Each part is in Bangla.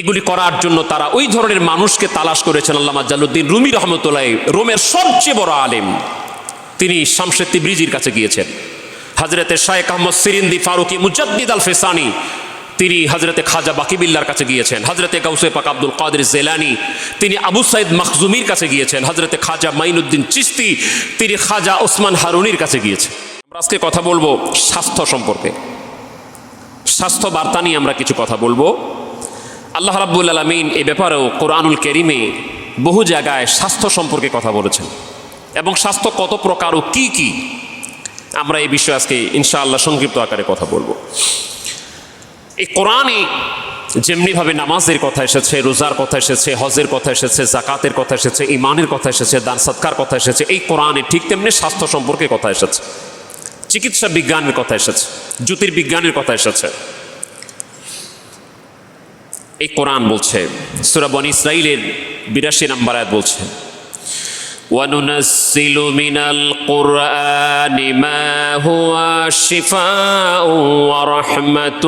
এগুলি করার জন্য তারা ওই ধরনের মানুষকে তালাশ করেছেন আল্লামা জালুদ্দিন রুমি রহমতুল্লাহ, রোমের সবচেয়ে বড় আলেম। তিনি শামশেদ তিব্রিজির কাছে গিয়েছেন। হজরতে শায়েখ আহমদ সিরিন্দি ফারুকি মুজাদ্দিদ আল ফেসানি তিনি হজরতে খাজা বাকিবিল্লার কাছে গিয়েছেন। হজরতে গাউসে পাক আব্দুল কাদের জেলানি, তিনি আবু সাইদ মখজুমির কাছে গিয়েছেন। হজরতে খাজা মাইনুদ্দিন চিস্তি, তিনি খাজা ওসমান হারুনির কাছে গিয়েছেন। আমরা আজকে কথা বলব স্বাস্থ্য সম্পর্কে। স্বাস্থ্য বার্তা নিয়ে আমরা কিছু কথা বলব। আল্লাহ রাব্বুল আলমিন এ ব্যাপারেও কোরআনুল কেরিমে বহু জায়গায় স্বাস্থ্য সম্পর্কে কথা বলেছেন। এবং স্বাস্থ্য কত প্রকার ও কি কি, আমরা এই বিষয়ে আজকে ইনশাআল্লাহ সংক্ষিপ্ত আকারে কথা বলব। এই কোরআনে যেমনিভাবে নামাজের কথা এসেছে, রোজার কথা এসেছে, হজের কথা এসেছে জাকাতের কথা এসেছে ইমানের কথা এসেছে, দান সৎকার কথা এসেছে, এই কোরআনে ঠিক তেমনি স্বাস্থ্য সম্পর্কে কথা এসেছে। চিকিৎসা বিজ্ঞানের কথা এসেছে, জ্যোতির্বিজ্ঞানের কথা এসেছে। এই কোরআন বলছে সুরাবন ইসরাইলের বিরাশি নাম্বার আয়াত বলছে وننزل من القرآن ما هو شفاء ورحمة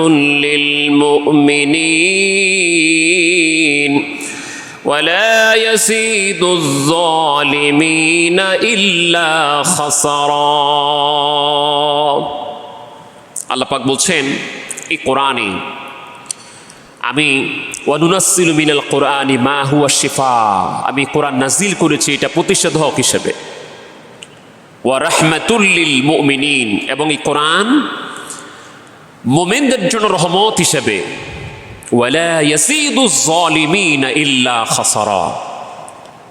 للمؤمنين ولا يزيد الظالمين إلا خسرا আল্লাহ পাক বলছেন এই কোরআনে আমি ওয়ানুনাসিলু মিনাল কোরআনি মা হুয়া শিফা। আমি কোরআন নাজিল করেছি, এটা প্রতিষেধক হিসেবে। ওয়া রাহমাতুল্লিল মুমিনিন। এবং এই কোরআন মোমেনদের জন্য রহমত হিসেবে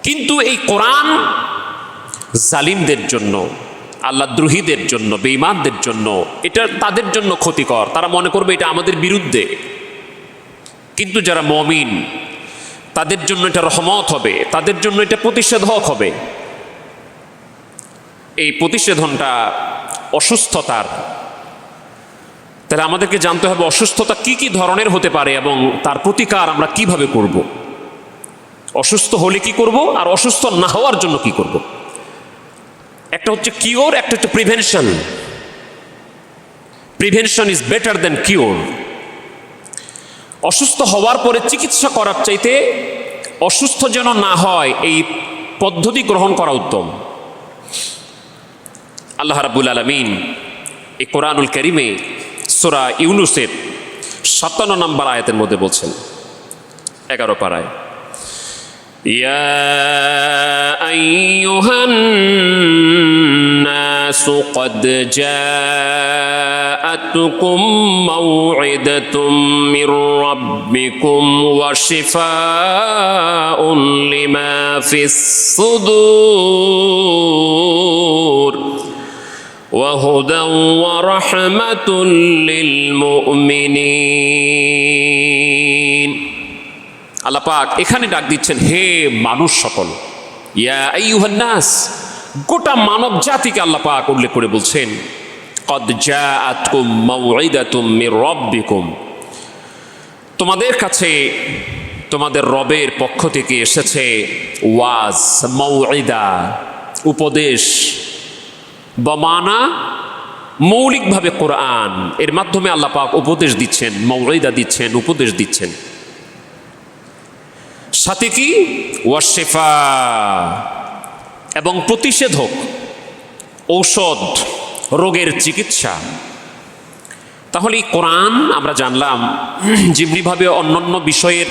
কিন্তু এই কোরআন জালিমদের জন্য, আল্লাহ দ্রোহীদের জন্য, বেঈমানদের জন্য, এটা তাদের জন্য ক্ষতিকর। তারা মনে করবে এটা আমাদের বিরুদ্ধে। কিন্তু যারা মমিন, তাদের জন্য এটা রহমত হবে, তাদের জন্য এটা প্রতিষেধক হবে। এই প্রতিষেধনটা অসুস্থতার। তাহলে আমাদেরকে জানতে হবে অসুস্থতা কি কি ধরনের হতে পারে এবং তার প্রতিকার আমরা কীভাবে করব। অসুস্থ হলে কি করব আর অসুস্থ না হওয়ার জন্য কি করব? একটা হচ্ছে কিওর, একটা হচ্ছে prevention. Prevention is better than cure. অসুস্থ হওয়ার পরে চিকিৎসা করার চাইতে অসুস্থ যেন না হয় এই পদ্ধতি গ্রহণ করা উত্তম আল্লাহ রাবুল আলমিন এই কোরআনুল করিমে সোরা ইউনুসের সাতান্ন নম্বর আয়াতের মধ্যে বলছেন এগারো পাড়ায় يا أيها الناس قد جاءتكم موعدة من ربكم وشفاء لما في الصدور وهدى ورحمة للمؤمنين আল্লাহ পাক এখানে ডাক দিচ্ছেন হে মানুষ সকল ইয়া আইয়ুহান্নাস গোটা মানব জাতিকে আল্লাহ পাক উল্লেখ করে বলছেন কদ জাআতকুম মাউইদাতুম মির রাব্বিকুম তোমাদের কাছে তোমাদের রবের পক্ষ থেকে এসেছে ওয়াজ মাউইদা উপদেশ বমানা মৌলিকভাবে কোরআন। এর মাধ্যমে আল্লাহ পাক উপদেশ দিচ্ছেন, মৌইদা দিচ্ছেন, উপদেশ দিচ্ছেন। সাথে কি? ওয়াশেফা এবং প্রতিষেধক, ঔষধ। রোগের চিকিৎসা। তাহলে এই কোরআন আমরা জানলাম, যেমনিভাবে অন্যান্য বিষয়ের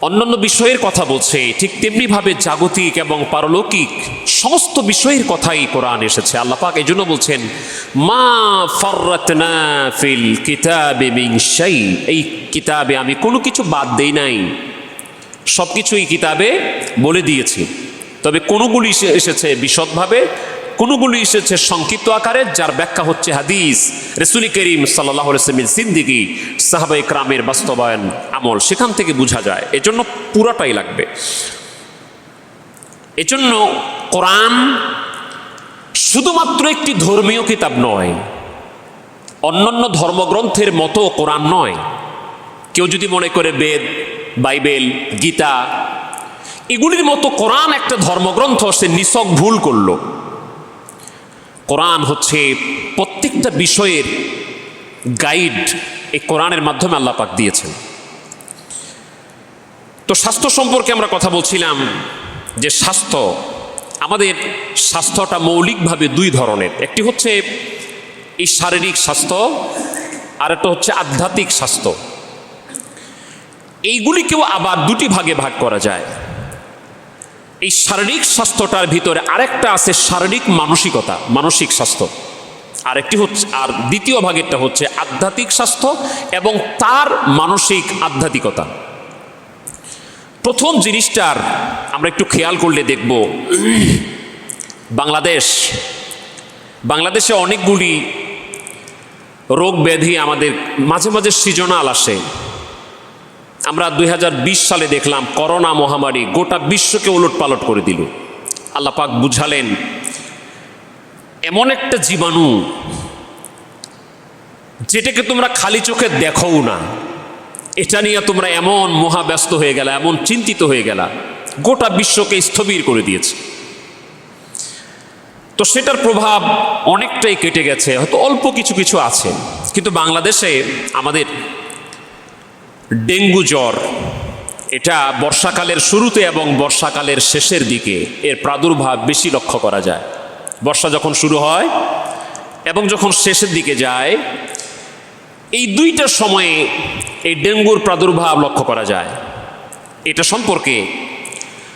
অন্যান্য বিষয়ের কথা বলছে, ঠিক তেমনিভাবে জাগতিক এবং পারলৌকিক সমস্ত বিষয়ের কথাই কোরআন এসেছে। আল্লাহ এই জন্য বলছেন, মা ফররাতনা ফিল কিতাবে শাই। এই কিতাবে আমি কোনো কিছু বাদ দেই নাই। সব কিছুই কিতাবে বলে দিয়েছি। তবে কোনোগুলি এসে- এসেছে বিশদভাবে? কোনোগুলি এসেছে সংক্ষিপ্ত আকারে? যার ব্যাখ্যা হচ্ছে হাদিস। রসুলি করিম সাল্লাহ রসমিন সিন্দিগি সাহাবাই ক্রামের বাস্তবায়ন, আমল, সেখান থেকে বোঝা যায়। এজন্য পুরাটাই লাগবে। এজন্য কোরআন শুধুমাত্র একটি ধর্মীয় কিতাব নয়, অন্যান্য ধর্মগ্রন্থের মতো কোরআন নয়। কেউ যদি মনে করে বেদ, বাইবেল, গীতা, এগুলির মতো কোরআন একটা ধর্মগ্রন্থ সে নিছক ভুল করল। কোরআন হচ্ছে প্রত্যেকটা বিষয়ের গাইড এই কোরআনের মাধ্যমে আল্লাহ পাক দিয়েছেন। তো স্বাস্থ্য সম্পর্কে আমরা কথা বলছিলাম যে স্বাস্থ্য, আমাদের স্বাস্থ্যটা মৌলিকভাবে দুই ধরনের। একটি হচ্ছে এই শারীরিক স্বাস্থ্য আর একটা হচ্ছে আধ্যাত্মিক স্বাস্থ্য। এইগুলিকেও আবার দুটি ভাগে ভাগ করা যায়। এই শারীরিক স্বাস্থ্যটার ভিতরে আরেকটা আছে শারীরিক মানসিকতা, মানসিক স্বাস্থ্য। আরেকটি হচ্ছে, আর দ্বিতীয় ভাগেরটা হচ্ছে আধ্যাত্মিক স্বাস্থ্য এবং তার মানসিক আধ্যাত্মিকতা। প্রথম জিনিসটার আমরা একটু খেয়াল করলে দেখব। বাংলাদেশ, বাংলাদেশে অনেকগুলি রোগ ব্যাধি আমাদের মাঝে মাঝে সৃজনাল আসে। আমরা দু হাজার বিশ সালে দেখলাম করোনা মহামারী গোটা বিশ্বকে উলট পালট করে দিল। আল্লাপাক বুঝালেন, এমন একটা জীবাণু যেটাকে তোমরা খালি চোখে দেখোও না। এটা নিয়ে তোমরা এমন মহাব্যস্ত হয়ে গেলা, এমন চিন্তিত হয়ে গেলা, গোটা বিশ্বকে স্থবির করে দিয়েছে। তো সেটার প্রভাব অনেকটাই কেটে গেছে, হয়তো অল্প কিছু কিছু আছে। কিন্তু বাংলাদেশে আমাদের ডেঙ্গু জ্বর। এটা বর্ষাকালের শুরুতে এবং বর্ষাকালের শেষের দিকে এর প্রাদুর্ভাব বেশি লক্ষ্য করা যায়। বর্ষা যখন শুরু হয় এবং যখন শেষের দিকে যায়, এই দুইটা সময়ে এই ডেঙ্গুর প্রাদুর্ভাব লক্ষ্য করা যায়। এটা সম্পর্কে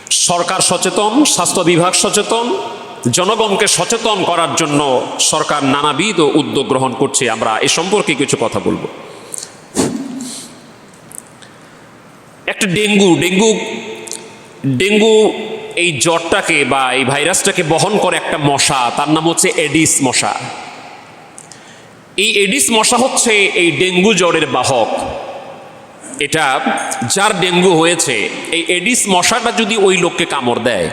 সরকার সচেতন, স্বাস্থ্য বিভাগ সচেতন, জনগণকে সচেতন করার জন্য সরকার নানাবিধ উদ্যোগ গ্রহণ করছে। আমরা এ সম্পর্কে কিছু কথা বলব। একটা ডেঙ্গু ডেঙ্গু ডেঙ্গু এই জ্বরটাকে বা এই ভাইরাসটাকে বহন করে একটা মশা। তার নাম হচ্ছে এডিস মশা। এই এডিস মশা হচ্ছে এই ডেঙ্গু জ্বরের বাহক। এটা যার ডেঙ্গু হয়েছে, এই এডিস মশাটা যদি ওই লোককে কামড় দেয়,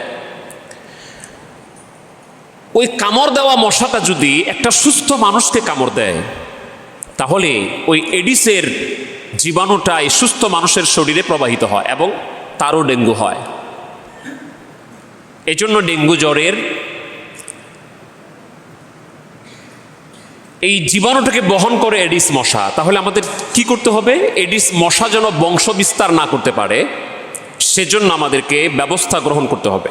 ওই কামড় দেওয়া মশাটা যদি একটা সুস্থ মানুষকে কামড় দেয়, তাহলে ওই এডিসের জীবাণুটা এই সুস্থ মানুষের শরীরে প্রবাহিত হয় এবং তারও ডেঙ্গু হয়। এজন্য ডেঙ্গু জ্বরের এই জীবাণুটাকে বহন করে এডিস মশা। তাহলে আমাদের কি করতে হবে? এডিস মশা যেন বংশ বিস্তার না করতে পারে, সেজন্য আমাদেরকে ব্যবস্থা গ্রহণ করতে হবে।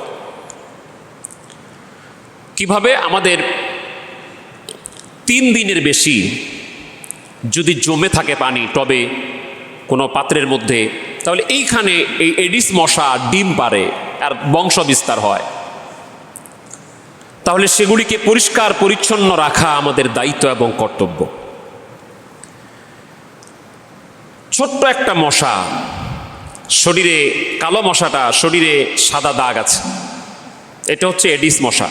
কীভাবে? আমাদের তিন দিনের বেশি যদি জমে থাকে পানি টবে কোনো পাত্রের মধ্যে, তাহলে এইখানে এই এডিস মশা ডিম পারে আর বংশ বিস্তার হয়। তাহলে সেগুলিকে পরিষ্কার, পরিচ্ছন্ন রাখা আমাদের দায়িত্ব এবং কর্তব্য। ছোট্ট একটা মশা, শরীরে, কালো মশাটা শরীরে সাদা দাগ আছে। এটা হচ্ছে এডিস মশা।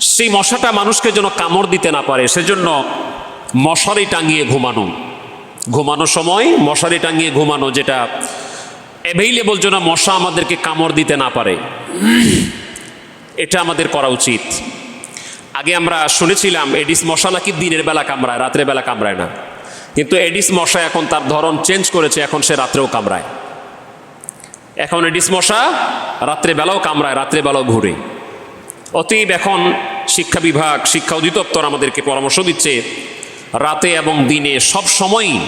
সেই মশাটা মানুষকে যেন কামড় দিতে না পারে, সেজন্য মশারি টাঙিয়ে ঘুমানো। ঘুমানোর সময় মশারি টাঙিয়ে ঘুমানো যেটা অ্যাভেইলেবল যেন মশা আমাদেরকে কামড় দিতে না পারে। এটা আমাদের করা উচিত। আগে আমরা শুনেছিলাম, এডিস মশা নাকি দিনের বেলা কামড়ায় রাত্রে বেলা কামড়ায় না। কিন্তু এডিস মশা এখন তার ধরন চেঞ্জ করেছে, এখন সে রাত্রেও কামড়ায়। এখন এডিস মশা রাত্রে বেলাও কামড়ায়, রাত্রে বেলাও ঘুরে। অতএব এখন শিক্ষা বিভাগ, শিক্ষা অধিদপ্তর আমাদেরকে পরামর্শ দিচ্ছে রাতে এবং দিনে সব সময়ই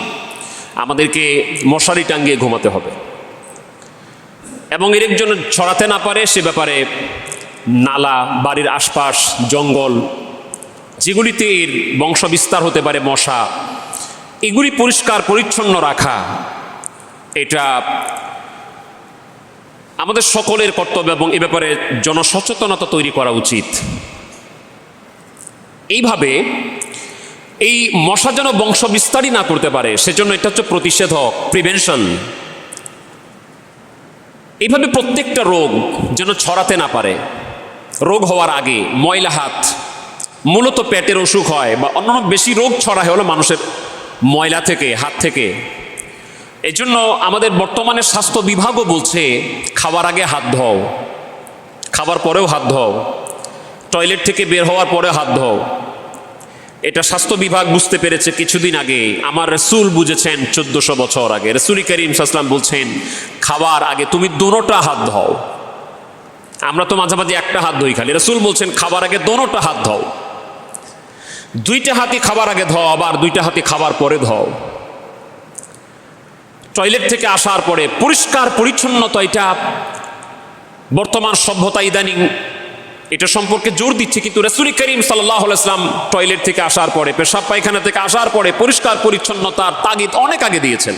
আমাদেরকে মশারি টাঙ্গিয়ে ঘুমাতে হবে। এবং এর একজন ছড়াতে না পারে সে ব্যাপারে নালা, বাড়ির আশপাশ, জঙ্গল, যেগুলিতে এর বংশ বিস্তার হতে পারে মশা, এগুলি পরিষ্কার, পরিচ্ছন্ন রাখা, এটা আমাদের সকলের কর্তব্য এবং এ ব্যাপারে জনসচেতনতা তৈরি করা উচিত। এইভাবে এই মশা যেন বংশ বিস্তারই না করতে পারে, সেজন্য এটা হচ্ছে প্রতিষেধক প্রিভেনশন এইভাবে প্রত্যেকটা রোগ যেন ছড়াতে না পারে। রোগ হওয়ার আগে ময়লা হাত, মূলত পেটের অসুখ হয় বা অন্যান্য বেশি রোগ ছড়ায় হলো মানুষের ময়লা থেকে, হাত থেকে। এই জন্য আমাদের বর্তমানে স্বাস্থ্য বিভাগও বলছে খাবার আগে হাত ধোও খাবার পরেও হাত ধোও টয়লেট থেকে বের হওয়ার পরে হাত ধোও এটা স্বাস্থ্য বিভাগ বুঝতে পেরেছে কিছুদিন আগে। আমার রসুল বুঝেছেন চোদ্দশো বছর আগে। রসুল করিম সাসলাম বলছেন, খাবার আগে তুমি দোনোটা হাত ধোও। আমরা তো মাঝে মাঝে একটা হাত ধুই খালি। রসুল বলছেন, খাবার আগে দোনোটা হাত ধোও। দুইটা হাতি খাবার আগে ধোও, আবার দুইটা হাতি খাবার পরে ধোও। টয়লেট থেকে আসার পরে পরিষ্কার পরিচ্ছন্নতা, এটা বর্তমান সভ্যতা ইদানিং এটা সম্পর্কে জোর দিচ্ছে, কিন্তু রসুল করিম সাল্লাহ ইসলাম টয়লেট থেকে আসার পরে, পেশাব পায়খানা থেকে আসার পরে পরিষ্কার পরিচ্ছন্নতার তাগিদ অনেক আগে দিয়েছেন।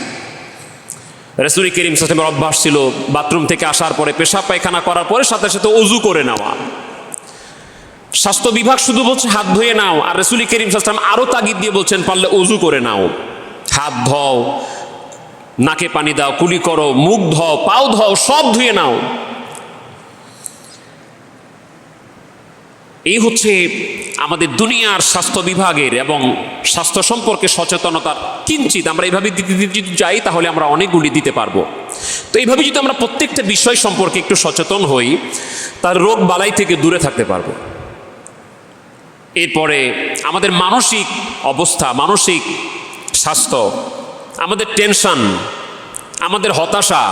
রসুল করিম সালামের অভ্যাস ছিল বাথরুম থেকে আসার পরে পেশাব পায়খানা করার পরে সাথে সাথে অজু করে নেওয়া। স্বাস্থ্য বিভাগ শুধু বলছে হাত ধুয়ে নাও, আর রসুল করিম সালাম আরও তাগিদ দিয়ে বলছেন পারলে অজু করে নাও। হাত ধও, নাকে পানি দাও, কুলি করো, মুখ ধও, পাও ধও, সব ধুয়ে নাও। এই হচ্ছে আমাদের দুনিয়ার স্বাস্থ্য বিভাগের এবং স্বাস্থ্য সম্পর্কে সচেতনতার কিঞ্চিত। আমরা এইভাবে দিতে যদি যাই, তাহলে আমরা অনেকগুলি দিতে পারব। তো এইভাবে যদি আমরা প্রত্যেকটা বিষয় সম্পর্কে একটু সচেতন হই, তার রোগ বালাই থেকে দূরে থাকতে পারব। এরপরে আমাদের মানসিক অবস্থা, মানসিক স্বাস্থ্য, আমাদের টেনশন, আমাদের হতাশা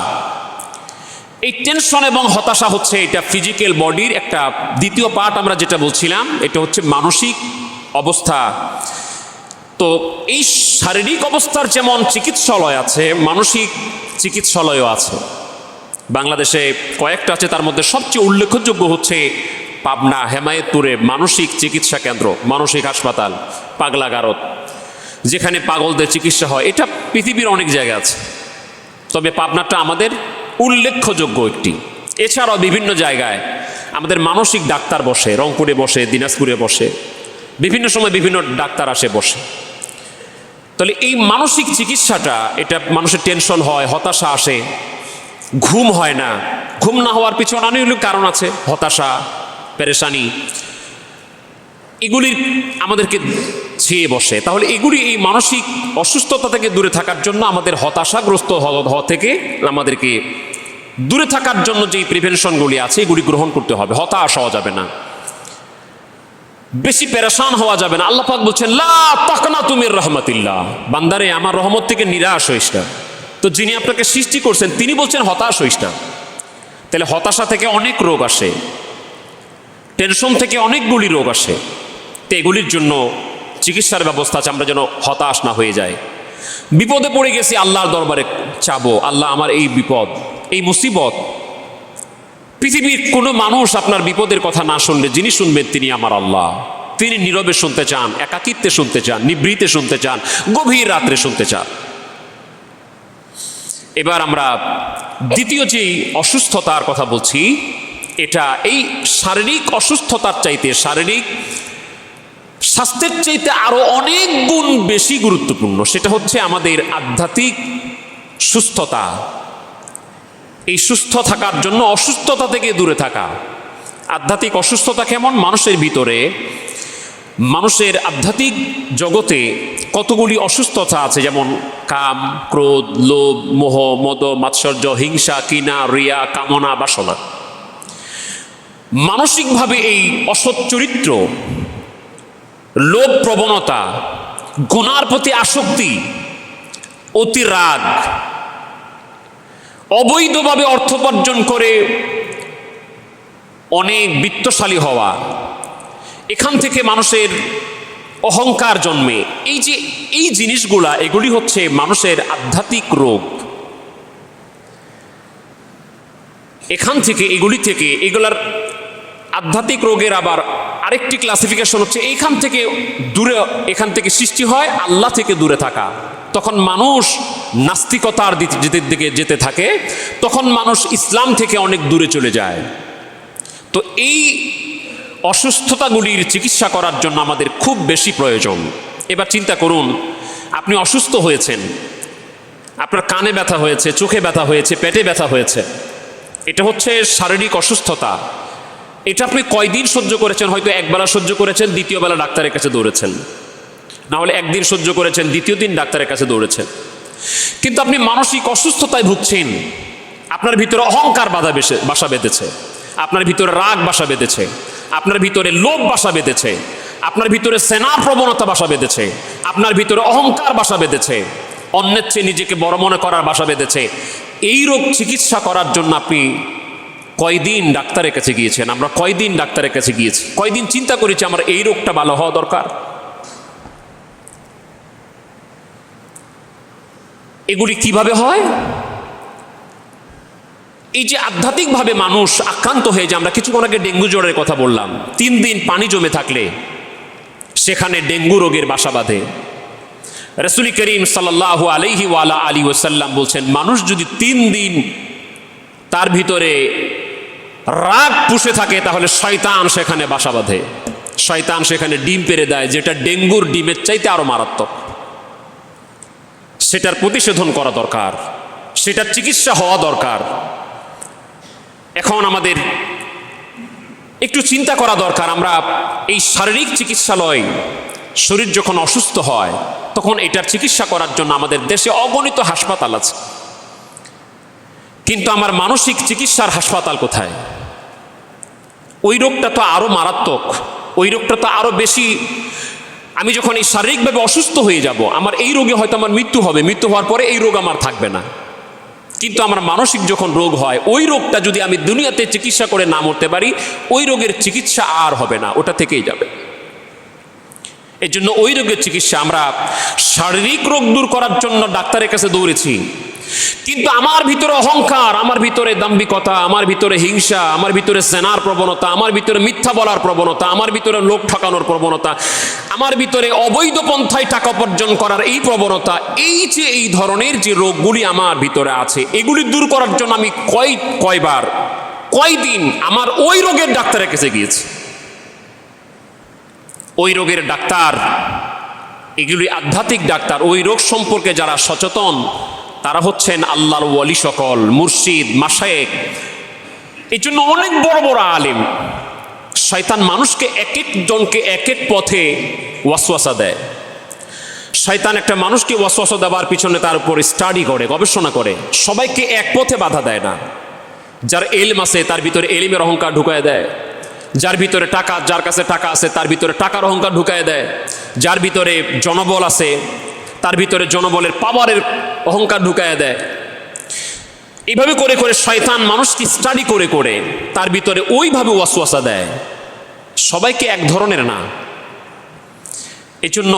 এই টেনশন এবং হতাশা হচ্ছে এটা ফিজিক্যাল বডির একটা দ্বিতীয় পার্ট আমরা যেটা বলছিলাম, এটা হচ্ছে মানসিক অবস্থা। তো এই শারীরিক অবস্থার যেমন চিকিৎসালয় আছে, মানসিক চিকিৎসালয়ও আছে। বাংলাদেশে কয়েকটা আছে, তার মধ্যে সবচেয়ে উল্লেখযোগ্য হচ্ছে পাবনা, হেমায়তপুরে মানসিক চিকিৎসা কেন্দ্র, মানসিক হাসপাতাল পাগলাগারত যেখানে পাগলদের চিকিৎসা হয়। এটা পৃথিবীর অনেক জায়গা আছে। তবে পাবনাটা আমাদের উল্লেখযোগ্য একটি। এছাড়াও বিভিন্ন জায়গায় আমাদের মানসিক ডাক্তার বসে, রংপুরে বসে, দিনাজপুরে বসে, বিভিন্ন সময় বিভিন্ন ডাক্তার আসে বসে। তাহলে এই মানসিক চিকিৎসাটা, এটা মানুষের টেনশন হয়, হতাশা আসে, ঘুম হয় না। ঘুম না হওয়ার পিছনে অনেকগুলো কারণ আছে, হতাশা, পেরেশানি এগুলির আমাদেরকে ছেয়ে বসে। তাহলে এগুলি এই মানসিক অসুস্থতা থেকে দূরে থাকার জন্য আমাদের হতাশাগ্রস্ত হওয়া থেকে আমাদেরকে দূরে থাকার জন্য যে প্রিভেনশনগুলি আছে, এগুলি গ্রহণ করতে হবে। হতাশ হওয়া যাবে না। বেশি পেরেশান হওয়া যাবে না। আল্লাহ পাক বলছেন, লা তাকনা তুমির রহমতিল্লাহ। বান্দারে, আমার রহমত থেকে নিরাশ হইস না। তো যিনি আপনাকে সৃষ্টি করছেন, তিনি বলছেন, হতাশ হইস না। তাহলে হতাশা থেকে অনেক রোগ আসে। টেনশন থেকে অনেকগুলি রোগ আসে। তো এগুলির জন্য চিকিৎসার ব্যবস্থা আছে, আমরা যেন হতাশ না হয়ে যায় বিপদে পড়ে গেছি, আল্লাহর দরবারে চাবো, আল্লাহ আমার এই বিপদ, এই মুসিবত। পৃথিবীর কোনো মানুষ আপনার বিপদের কথা না শুনলে, যিনি শুনবেন তিনি আমার আল্লাহ। তিনি নীরবে শুনতে চান, একাকিত্বে শুনতে চান, নিবৃতে শুনতে চান, গভীর রাত্রে শুনতে চান। এবার আমরা দ্বিতীয় যে অসুস্থতার কথা বলছি, এটা এই শারীরিক অসুস্থতার চাইতে শারীরিক স্বাস্থ্যের চাইতে আরও অনেক গুণ বেশি গুরুত্বপূর্ণ, সেটা হচ্ছে আমাদের আধ্যাত্মিক সুস্থতা। এই সুস্থ থাকার জন্য অসুস্থতা থেকে দূরে থাকা। আধ্যাত্মিক অসুস্থতা কেমন? মানুষের ভিতরে, মানুষের আধ্যাত্মিক জগতে কতগুলি অসুস্থতা আছে, যেমন কাম, ক্রোধ, লোভ, মোহ, মদ, মাৎসর্য, হিংসা কিনা রিয়া, কামনা, বাসনা। মানসিকভাবে এই অসৎ চরিত্র লোভ প্রবণতা গুণার প্রতি আসক্তি, অতি রাগ, অবৈধভাবে অর্থোপার্জন করে অনেক বিত্তশালী হওয়া, এখান থেকে মানুষের অহংকার জন্মে। এই যে, এই জিনিসগুলা, এগুলি হচ্ছে মানুষের আধ্যাত্মিক রোগ। এখান থেকে, এগুলি থেকে, এগুলার আধ্যাত্মিক রোগের আবার আরেকটি ক্লাসিফিকেশন হচ্ছে এইখান থেকে দূরে, এখান থেকে সৃষ্টি হয়, আল্লাহ থেকে দূরে থাকা। তখন মানুষ নাস্তিকতার যেতে দিকে যেতে থাকে, তখন মানুষ ইসলাম থেকে অনেক দূরে চলে যায়। তো এই অসুস্থতাগুলির চিকিৎসা করার জন্য আমাদের খুব বেশি প্রয়োজন। এবার চিন্তা করুন, আপনি অসুস্থ হয়েছেন, আপনার কানে ব্যথা হয়েছে, চোখে ব্যথা হয়েছে, পেটে ব্যথা হয়েছে, এটা হচ্ছে শারীরিক অসুস্থতা। এটা আপনি কয়দিন সহ্য করেছেন? হয়তো একবেলা সহ্য করেছেন দ্বিতীয় বেলা ডাক্তারের কাছে দৌড়েছেন। না হলে একদিন সহ্য করেছেন, দ্বিতীয় দিন ডাক্তারের কাছে দৌড়েছেন। কিন্তু আপনি মানসিক অসুস্থতায় ভুগছেন। আপনার ভিতরে অহংকার বাধা বেসে বাসা বেঁধেছে। আপনার ভিতরে রাগ বাসা বেঁধেছে। আপনার ভিতরে লোভ বাসা বেঁধেছে। আপনার ভিতরে সেনা প্রবণতা বাসা বেঁধেছে। আপনার ভিতরে অহংকার বাসা বেঁধেছে। অন্যের চেয়ে নিজেকে বড় মনে করার বাসা বেঁধেছে। এই রোগ চিকিৎসা করার জন্য আপনি কয়দিন ডাক্তারের কাছে গিয়েছেন? আমরা কয়দিন ডাক্তারের কাছে গিয়েছি? কয়দিন চিন্তা করেছি আমার এই রোগটা ভালো হওয়া দরকার? এগুলি কীভাবে হয়? এই যে আধ্যাত্মিকভাবে মানুষ আক্রান্ত হয়ে যে আমরা কিছুক্ষণ আগে ডেঙ্গু জ্বরের কথা বললাম। তিন দিন পানি জমে থাকলে সেখানে ডেঙ্গু রোগের বাসা বাঁধে। রসুল করিম সাল্লাহ আলহি ওয়ালা আলী ওসাল্লাম বলছেন, মানুষ যদি তিন দিন তার ভিতরে রাগ পুষে থাকে, তাহলে শয়তান সেখানে বাসা বাঁধে। শয়তান সেখানে ডিম পেরে দেয়, যেটা ডেঙ্গুর ডিমের চাইতে আরও মারাত্মক। সেটার প্রতিষেধন করা দরকার, সেটার চিকিৎসা হওয়া দরকার। এখন আমাদের একটু চিন্তা করা দরকার, আমরা এই শারীরিক চিকিৎসালয়, শরীর যখন অসুস্থ হয়, তখন এটার চিকিৎসা করার জন্য আমাদের দেশে অগণিত হাসপাতাল আছে। কিন্তু আমার মানসিক চিকিৎসার হাসপাতাল কোথায়? ওই রোগটা তো আরও মারাত্মক, ওই রোগটা তো আরও বেশি। আমি যখন এই শারীরিকভাবে অসুস্থ হয়ে যাব, আমার এই রোগে হয়তো আমার মৃত্যু হবে, মৃত্যু হওয়ার পরে এই রোগ আমার থাকবে না। কিন্তু আমার মানসিক যখন রোগ হয়, ওই রোগটা যদি আমি দুনিয়াতে চিকিৎসা করে না মরতে পারি, ওই রোগের চিকিৎসা আর হবে না, ওটা থেকেই যাবে। এই জন্য ওই রোগের চিকিৎসা আমরা শারীরিক রোগ দূর করার জন্য ডাক্তারের কাছে দৌড়েছি। কিন্তু আমার ভিতরে অহংকার, আমার ভিতরে দাম্ভিকতা, আমার ভিতরে হিংসা, আমার ভিতরে সেনার প্রবণতা, আমার ভিতরে মিথ্যা বলার প্রবণতা, আমার ভিতরে লোক ঠকানোর প্রবণতা, আমার ভিতরে অবৈধ পন্থায় টাকা উপার্জন করার এই প্রবণতা, এই যে এই ধরনের যে রোগগুলি আমার ভিতরে আছে, এগুলি দূর করার জন্য আমি কয়, কয়বার, কয়দিন আমার ওই রোগের ডাক্তারের কাছে গিয়েছি। ওই রোগের ডাক্তার, এগুলি আধ্যাত্মিক ডাক্তার, ওই রোগ সম্পর্কে যারা সচেতন তারা হচ্ছেন আল্লাহর ওয়ালি সকল, মুর্শিদ মাসায়েক এই জন্য অনেক বড় বড় আলিম শয়তান মানুষকে এক এক জনকে এক এক পথে ওয়াসওয়াসা দেয়। শয়তান একটা মানুষকে ওয়াসওয়াসা দেওয়ার পিছনে তার উপর স্টাডি করে, গবেষণা করে। সবাইকে এক পথে বাধা দেয় না। যার এলম আছে, তার ভিতরে এলিমের অহংকার ঢুকায় দেয়। যার ভিতরে টাকা, যার কাছে টাকা আছে, তার ভিতরে টাকার অহংকার ঢুকায় দেয়। যার ভিতরে জনবল আছে তার ভিতরে জনবলের পাওয়ারের অহংকার ঢুকায় দেয়। এইভাবে করে করে শয়তান মানুষকে স্টাডি করে করে তার ভিতরে ওইভাবে ওয়াসওয়াসা দেয়। সবাইকে এক ধরনের না। এজন্য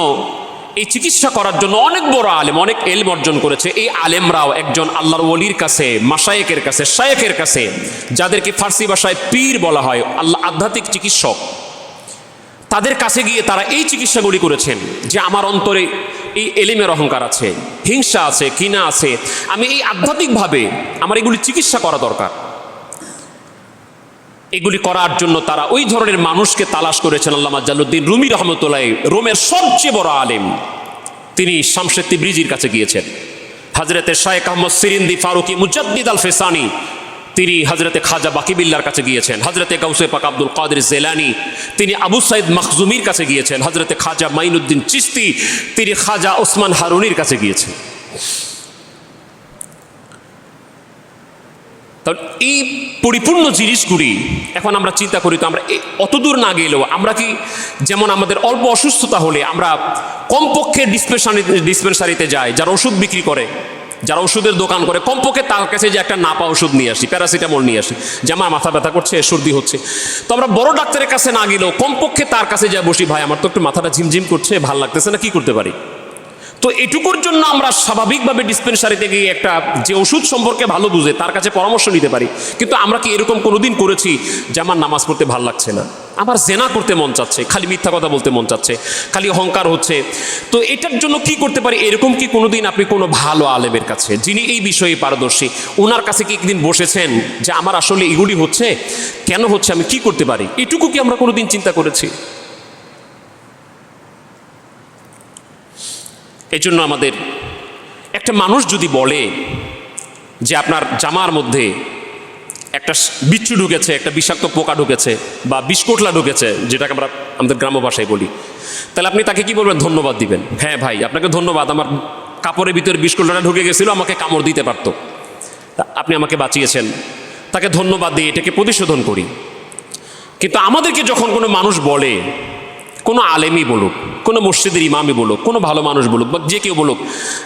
এই চিকিৎসা করার জন্য অনেক বড় আলেম, অনেক এলম অর্জন করেছে। এই আলেমরাও একজন আল্লাহর ওলির কাছে মাসায়েকের কাছে শায়েকের কাছে, যাদেরকে ফার্সি ভাষায় পীর বলা হয়, আল্লাহ আধ্যাত্মিক চিকিৎসক। তাদের কাছে গিয়ে তারা এই চিকিৎসাগুলি করেছেন যে আমার অন্তরে এই এলিমের অহংকার আছে, হিংসা আছে কিনা আছে। আমি এই আধ্যাত্মিকভাবে আমার এগুলি চিকিৎসা করা দরকার। এগুলি করার জন্য তারা ওই ধরনের মানুষকে তালাশ করেছেন আল্লামা জালুদ্দিন রুমি রহমতুল্লাহ, রোমের সবচেয়ে বড় আলেম। তিনি শামশেদ তিব্রিজির কাছে গিয়েছেন। হাজরতে শায়েক আহমদ সিরিন্দি ফারুকি মুজাদ্দিদ আল ফেসানি তিনি হজরতে খাজা বাকিবিল্লার কাছে গিয়েছেন। হজরতে গৌসে পাক আব্দুল কাদের জেলানি, তিনি আবু সাইদ মখজুমির কাছে গিয়েছেন। হজরতে খাজা মাইনুদ্দিন চিস্তি তিনি খাজা ওসমান হারুনির কাছে গিয়েছেন। তাহলে এই পরিপূর্ণ জিনিসগুলি এখন আমরা চিন্তা করি, তো আমরা অতদূর না গেলেও আমরা কি যেমন আমাদের অল্প অসুস্থতা হলে আমরা কমপক্ষে ডিসপেন্সারি ডিসপেন্সারিতে যাই, যারা ওষুধ বিক্রি করে যারা ওষুধের দোকান করে, কমপক্ষে তার কাছে যে একটা নাপা ওষুধ নিয়ে আসি, প্যারাসিটামল নিয়ে আসি। যে আমার মাথা ব্যথা করছে সর্দি হচ্ছে। তো আমরা বড় ডাক্তারের কাছে না গেলেও কমপক্ষে তার কাছে যা বসি, ভাই, আমার তো একটু মাথাটা ঝিমঝিম করছে, ভালো লাগতেছে না, কি করতে পারি? তো এটুকুর জন্য আমরা স্বাভাবিকভাবে ডিসপেন্সারিতে গিয়ে একটা যে ওষুধ সম্পর্কে ভালো বুঝে, তার কাছে পরামর্শ নিতে পারি। কিন্তু আমরা কি এরকম কোনোদিন করেছি যে আমার নামাজ পড়তে ভালো লাগছে না? আমার জেনা করতে মন চাচ্ছে, খালি মিথ্যা কথা বলতে মন চাচ্ছে, খালি অহংকার হচ্ছে। তো এটার জন্য কি করতে পারি? এরকম কি কোনোদিন আপনি কোনো ভালো আলেমের কাছে, যিনি এই বিষয়ে পারদর্শী ওনার কাছে কি একদিন বসেছেন যে আমার আসলে এগুলি হচ্ছে? কেন হচ্ছে? আমি কি করতে পারি? এটুকু কি আমরা কোনোদিন চিন্তা করেছি? এই জন্য আমাদের একটা মানুষ যদি বলে যে আপনার জামার মধ্যে একটা বিচ্ছু ঢুকেছে, একটা বিষাক্ত পোকা ঢুকেছে বা বিস্কোটলা ঢুকেছে, যেটাকে আমরা আমাদের গ্রাম্য ভাষায় বলি, তাহলে আপনি তাকে কি বলবেন? ধন্যবাদ দিবেন। হ্যাঁ ভাই, আপনাকে ধন্যবাদ। আমার কাপড়ের ভিতরে বিস্কোটলাটা ঢুকে গেছিল, আমাকে কামড় দিতে পারতো। আপনি আমাকে বাঁচিয়েছেন। তাকে ধন্যবাদ দিয়ে এটাকে প্রতিশোধন করি। কিন্তু আমাদেরকে যখন কোনো মানুষ বলে, কোনো আলেমই বলুক কোনো মসজিদের ইমামই বলুক, কোনো ভালো মানুষ বলুক, বা যে কেউ বলুক,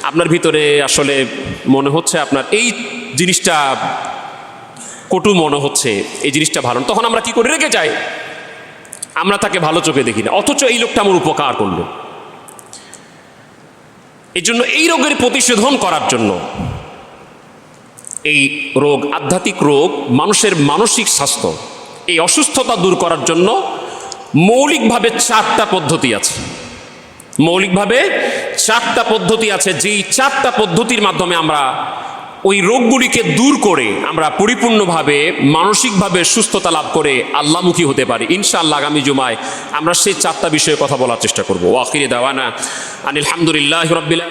আপনার ভিতরে আসলে মনে হচ্ছে আপনার এই জিনিসটা কটু মনে হচ্ছে, এই জিনিসটা ভালো তখন আমরা কি করে? রেখে যাই। আমরা তাকে ভালো চোখে দেখি না। অথচ এই লোকটা আমার উপকার করল। এই জন্য এই রোগের প্রতিশোধন করার জন্য এই রোগ, আধ্যাত্মিক রোগ, মানুষের মানসিক স্বাস্থ্য, এই অসুস্থতা দূর করার জন্য মৌলিকভাবে চারটা পদ্ধতি আছে। মৌলিকভাবে চারটা পদ্ধতি আছে, যেই চারটা পদ্ধতির মাধ্যমে আমরা ওই রোগগুলিকে দূর করে আমরা পরিপূর্ণভাবে, মানসিকভাবে সুস্থতা লাভ করে আল্লামুখী হতে পারি। ইনশাআল্লাহ আগামী জুমায় আমরা সেই চারটা বিষয়ে কথা বলার চেষ্টা করব। ওয়াকিরে দেওয়ানা আনিল রব্বিল্লা